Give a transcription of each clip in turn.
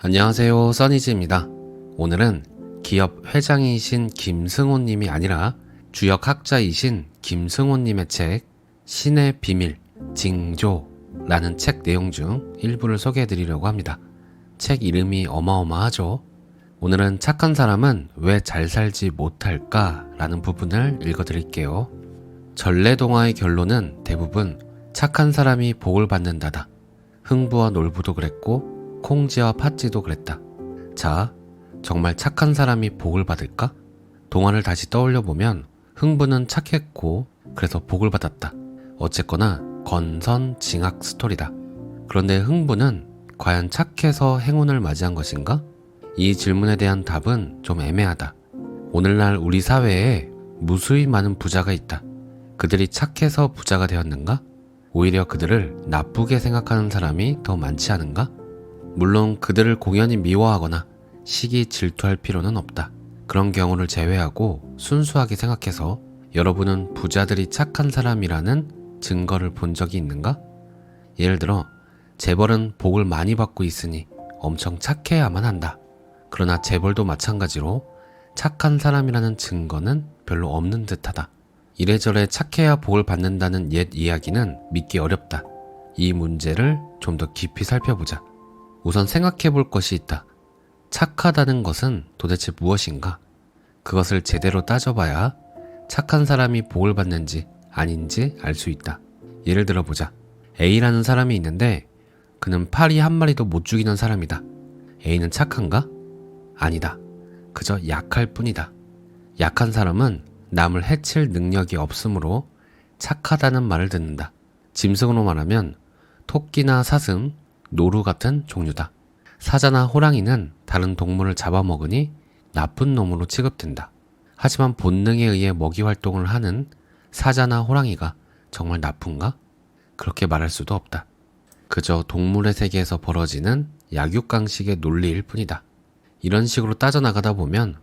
안녕하세요, 써니즈입니다. 오늘은 기업 회장이신 김승호 님이 아니라 주역 학자이신 김승호 님의 책 신의 비밀 징조라는 책 내용 중 일부를 소개해 드리려고 합니다. 책 이름이 어마어마하죠. 오늘은 착한 사람은 왜 잘 살지 못할까라는 부분을 읽어 드릴게요. 전래동화의 결론은 대부분 착한 사람이 복을 받는다다. 흥부와 놀부도 그랬고 콩지와 팥쥐도 그랬다. 자, 정말 착한 사람이 복을 받을까? 동화를 다시 떠올려 보면 흥부는 착했고 그래서 복을 받았다. 어쨌거나 건선 징악 스토리다. 그런데 흥부는 과연 착해서 행운을 맞이한 것인가? 이 질문에 대한 답은 좀 애매하다. 오늘날 우리 사회에 무수히 많은 부자가 있다. 그들이 착해서 부자가 되었는가? 오히려 그들을 나쁘게 생각하는 사람이 더 많지 않은가? 물론 그들을 공연히 미워하거나 시기 질투할 필요는 없다. 그런 경우를 제외하고 순수하게 생각해서 여러분은 부자들이 착한 사람이라는 증거를 본 적이 있는가? 예를 들어, 재벌은 복을 많이 받고 있으니 엄청 착해야만 한다. 그러나 재벌도 마찬가지로 착한 사람이라는 증거는 별로 없는 듯하다. 이래저래 착해야 복을 받는다는 옛 이야기는 믿기 어렵다. 이 문제를 좀 더 깊이 살펴보자. 우선 생각해 볼 것이 있다. 착하다는 것은 도대체 무엇인가? 그것을 제대로 따져봐야 착한 사람이 복을 받는지 아닌지 알 수 있다. 예를 들어 보자. A라는 사람이 있는데 그는 파리 한 마리도 못 죽이는 사람이다. A는 착한가? 아니다. 그저 약할 뿐이다. 약한 사람은 남을 해칠 능력이 없으므로 착하다는 말을 듣는다. 짐승으로 말하면 토끼나 사슴, 노루 같은 종류다. 사자나 호랑이는 다른 동물을 잡아먹으니 나쁜 놈으로 취급된다. 하지만 본능에 의해 먹이 활동을 하는 사자나 호랑이가 정말 나쁜가? 그렇게 말할 수도 없다. 그저 동물의 세계에서 벌어지는 약육강식의 논리일 뿐이다. 이런 식으로 따져나가다 보면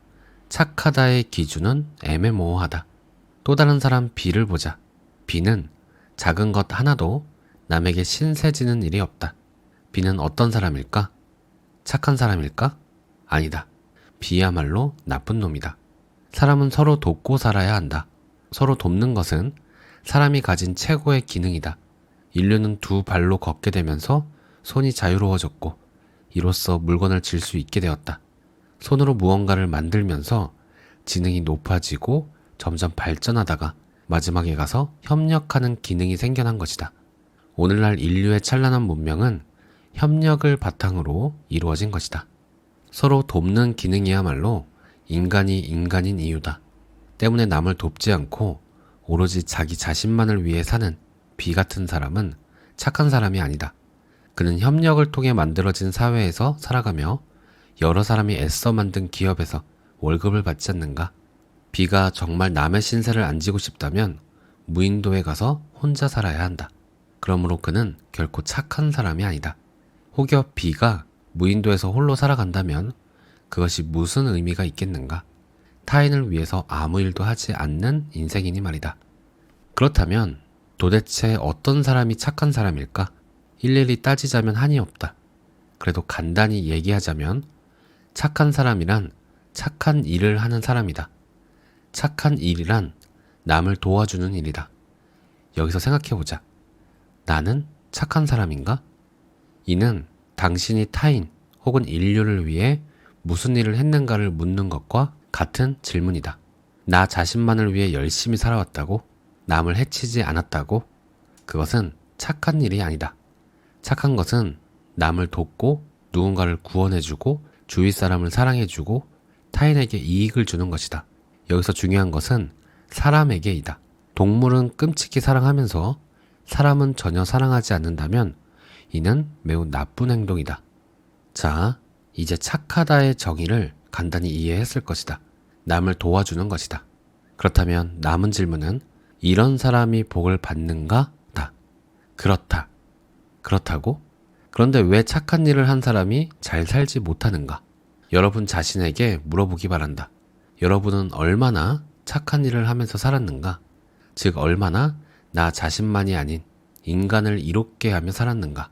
착하다의 기준은 애매모호하다. 또 다른 사람 B를 보자. B는 작은 것 하나도 남에게 신세지는 일이 없다. B는 어떤 사람일까? 착한 사람일까? 아니다. B야말로 나쁜 놈이다. 사람은 서로 돕고 살아야 한다. 서로 돕는 것은 사람이 가진 최고의 기능이다. 인류는 두 발로 걷게 되면서 손이 자유로워졌고 이로써 물건을 질 수 있게 되었다. 손으로 무언가를 만들면서 지능이 높아지고 점점 발전하다가 마지막에 가서 협력하는 기능이 생겨난 것이다. 오늘날 인류의 찬란한 문명은 협력을 바탕으로 이루어진 것이다. 서로 돕는 기능이야말로 인간이 인간인 이유다. 때문에 남을 돕지 않고 오로지 자기 자신만을 위해 사는 비 같은 사람은 착한 사람이 아니다. 그는 협력을 통해 만들어진 사회에서 살아가며 여러 사람이 애써 만든 기업에서 월급을 받지 않는가? 비가 정말 남의 신세를 안 지고 싶다면 무인도에 가서 혼자 살아야 한다. 그러므로 그는 결코 착한 사람이 아니다. 혹여 비가 무인도에서 홀로 살아간다면 그것이 무슨 의미가 있겠는가? 타인을 위해서 아무 일도 하지 않는 인생이니 말이다. 그렇다면 도대체 어떤 사람이 착한 사람일까? 일일이 따지자면 한이 없다. 그래도 간단히 얘기하자면 착한 사람이란 착한 일을 하는 사람이다. 착한 일이란 남을 도와주는 일이다. 여기서 생각해보자. 나는 착한 사람인가? 이는 당신이 타인 혹은 인류를 위해 무슨 일을 했는가를 묻는 것과 같은 질문이다. 나 자신만을 위해 열심히 살아왔다고? 남을 해치지 않았다고? 그것은 착한 일이 아니다. 착한 것은 남을 돕고 누군가를 구원해주고 주위 사람을 사랑해주고 타인에게 이익을 주는 것이다. 여기서 중요한 것은 사람에게이다. 동물은 끔찍히 사랑하면서 사람은 전혀 사랑하지 않는다면 이는 매우 나쁜 행동이다. 자, 이제 착하다의 정의를 간단히 이해했을 것이다. 남을 도와주는 것이다. 그렇다면 남은 질문은 이런 사람이 복을 받는가? 다. 그렇다. 그렇다고? 그런데 왜 착한 일을 한 사람이 잘 살지 못하는가? 여러분 자신에게 물어보기 바란다. 여러분은 얼마나 착한 일을 하면서 살았는가? 즉, 얼마나 나 자신만이 아닌 인간을 이롭게 하며 살았는가?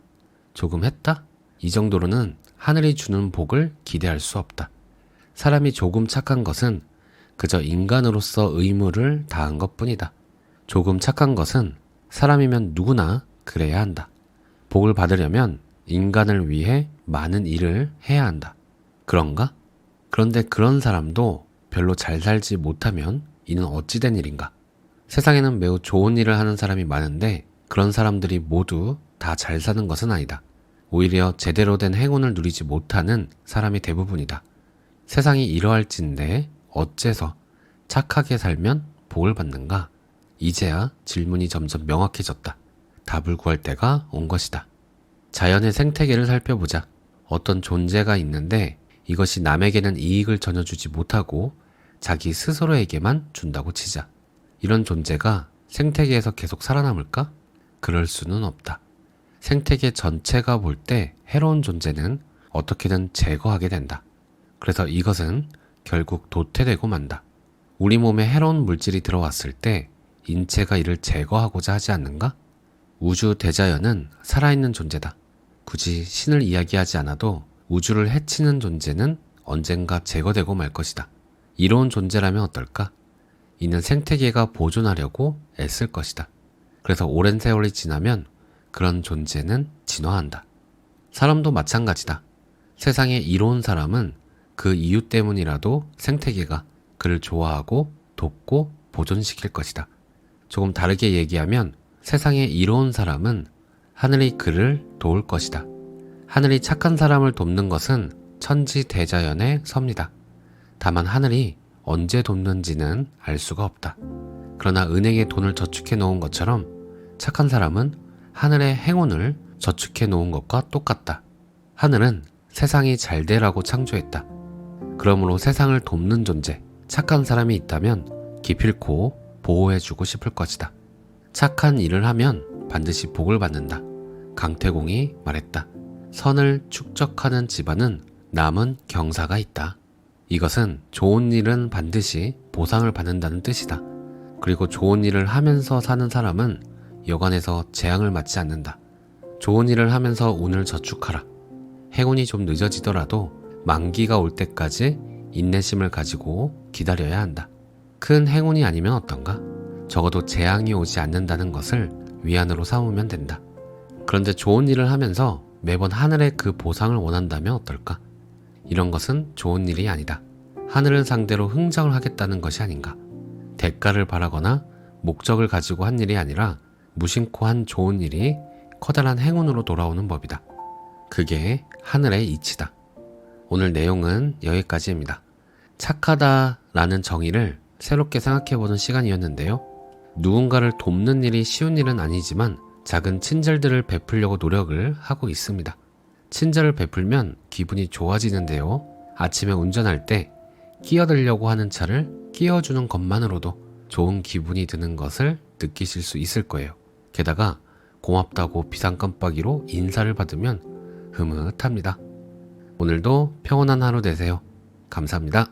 조금 했다? 이 정도로는 하늘이 주는 복을 기대할 수 없다. 사람이 조금 착한 것은 그저 인간으로서 의무를 다한 것 뿐이다. 조금 착한 것은 사람이면 누구나 그래야 한다. 복을 받으려면 인간을 위해 많은 일을 해야 한다. 그런가? 그런데 그런 사람도 별로 잘 살지 못하면 이는 어찌된 일인가? 세상에는 매우 좋은 일을 하는 사람이 많은데 그런 사람들이 모두 다 잘 사는 것은 아니다. 오히려 제대로 된 행운을 누리지 못하는 사람이 대부분이다. 세상이 이러할진데 어째서 착하게 살면 복을 받는가? 이제야 질문이 점점 명확해졌다. 답을 구할 때가 온 것이다. 자연의 생태계를 살펴보자. 어떤 존재가 있는데 이것이 남에게는 이익을 전혀 주지 못하고 자기 스스로에게만 준다고 치자. 이런 존재가 생태계에서 계속 살아남을까? 그럴 수는 없다. 생태계 전체가 볼 때 해로운 존재는 어떻게든 제거하게 된다. 그래서 이것은 결국 도태되고 만다. 우리 몸에 해로운 물질이 들어왔을 때 인체가 이를 제거하고자 하지 않는가? 우주 대자연은 살아있는 존재다. 굳이 신을 이야기하지 않아도 우주를 해치는 존재는 언젠가 제거되고 말 것이다. 이로운 존재라면 어떨까? 이는 생태계가 보존하려고 애쓸 것이다. 그래서 오랜 세월이 지나면 그런 존재는 진화한다. 사람도 마찬가지다. 세상에 이로운 사람은 그 이유 때문이라도 생태계가 그를 좋아하고 돕고 보존시킬 것이다. 조금 다르게 얘기하면 세상에 이로운 사람은 하늘이 그를 도울 것이다. 하늘이 착한 사람을 돕는 것은 천지 대자연의 섭니다. 다만 하늘이 언제 돕는지는 알 수가 없다. 그러나 은행에 돈을 저축해 놓은 것처럼 착한 사람은 하늘의 행운을 저축해 놓은 것과 똑같다. 하늘은 세상이 잘 되라고 창조했다. 그러므로 세상을 돕는 존재, 착한 사람이 있다면 기필코 보호해주고 싶을 것이다. 착한 일을 하면 반드시 복을 받는다. 강태공이 말했다. 선을 축적하는 집안은 남은 경사가 있다. 이것은 좋은 일은 반드시 보상을 받는다는 뜻이다. 그리고 좋은 일을 하면서 사는 사람은 여관에서 재앙을 맞지 않는다. 좋은 일을 하면서 운을 저축하라. 행운이 좀 늦어지더라도 만기가 올 때까지 인내심을 가지고 기다려야 한다. 큰 행운이 아니면 어떤가? 적어도 재앙이 오지 않는다는 것을 위안으로 삼으면 된다. 그런데 좋은 일을 하면서 매번 하늘의 그 보상을 원한다면 어떨까? 이런 것은 좋은 일이 아니다. 하늘을 상대로 흥정을 하겠다는 것이 아닌가. 대가를 바라거나 목적을 가지고 한 일이 아니라 무심코 한 좋은 일이 커다란 행운으로 돌아오는 법이다. 그게 하늘의 이치다. 오늘 내용은 여기까지입니다. 착하다 라는 정의를 새롭게 생각해보는 시간이었는데요. 누군가를 돕는 일이 쉬운 일은 아니지만 작은 친절들을 베풀려고 노력을 하고 있습니다. 친절을 베풀면 기분이 좋아지는데요. 아침에 운전할 때 끼어들려고 하는 차를 끼워주는 것만으로도 좋은 기분이 드는 것을 느끼실 수 있을 거예요. 게다가 고맙다고 비상 깜빡이로 인사를 받으면 흐뭇합니다. 오늘도 평온한 하루 되세요. 감사합니다.